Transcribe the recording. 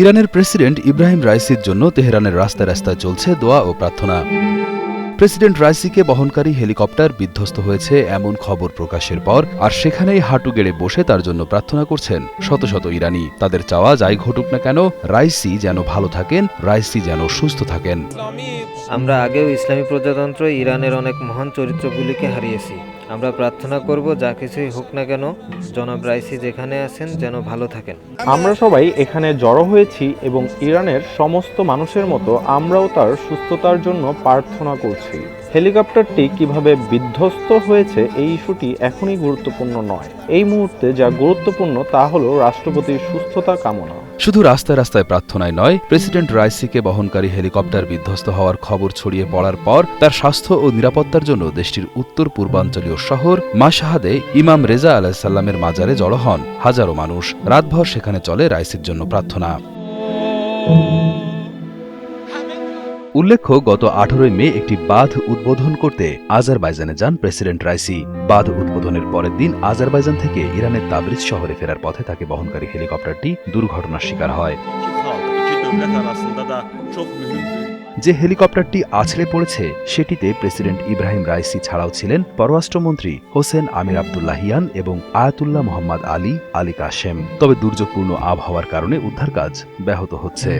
ইরানের প্রেসিডেন্ট ইব্রাহিম রাইসির জন্য তেহরানের রাস্তায় রাস্তায় চলছে দোয়া ও প্রার্থনা। প্রেসিডেন্ট রাইসিকে বহনকারী হেলিকপ্টার বিধ্বস্ত হয়েছে এমন খবর প্রকাশের পর আর সেখানেই হাঁটু গেড়ে বসে তার জন্য প্রার্থনা করছেন শত শত ইরানি। তাদের চাওয়া যাই ঘটুক না কেন, রাইসি যেন ভালো থাকেন, রাইসি যেন সুস্থ থাকেন। আমরা আগেও ইসলামী প্রজাতন্ত্র ইরানের অনেক মহান চরিত্রগুলিকে হারিয়েছি। আমরা প্রার্থনা করব যা কিছুই হোক না কেন, জনাব রাইসি যেখানে আছেন যেন ভালো থাকেন। আমরা সবাই এখানে জড়ো হয়েছি এবং ইরানের সমস্ত মানুষের মতো আমরাও তার সুস্থতার জন্য প্রার্থনা করছি। হেলিকপ্টারটি কীভাবে বিধ্বস্ত হয়েছে এই ইস্যুটি এখনই গুরুত্বপূর্ণ নয়। এই মুহূর্তে যা গুরুত্বপূর্ণ তা হল রাষ্ট্রপতির সুস্থতা কামনা। শুধু রাস্তায় রাস্তায় প্রার্থনায় নয়, প্রেসিডেন্ট রাইসিকে বহনকারী হেলিকপ্টার বিধ্বস্ত হওয়ার খবর ছড়িয়ে পড়ার পর তার স্বাস্থ্য ও নিরাপত্তার জন্য দেশটির উত্তর পূর্বাঞ্চলীয় শহর মাশাহাদে ইমাম রেজা আলাহিসাল্লামের মাজারে জড়ো হন হাজারো মানুষ। রাতভর সেখানে চলে রাইসির জন্য প্রার্থনা। উল্লেখ্য, গত আঠারোই মে একটি বাঁধ উদ্বোধন করতে আজারবাইজানে যান প্রেসিডেন্ট রাইসি। বাঁধ উদ্বোধনের পরের দিন আজারবাইজান থেকে ইরানের তাবরিজ শহরে ফেরার পথে তাকে বহনকারী হেলিকপ্টারটি দুর্ঘটনার শিকার হয়। যে হেলিকপ্টারটি আছড়ে পড়েছে, সেটিতে প্রেসিডেন্ট ইব্রাহিম রাইসি ছাড়াও ছিলেন পররাষ্ট্রমন্ত্রী হোসেন আমির আবদুল্লাহিয়ান এবং Ayatollah Mohammad Ali Ali Kashem. তবে দুর্যোগপূর্ণ আবহাওয়ার কারণে উদ্ধার কাজ ব্যাহত হচ্ছে।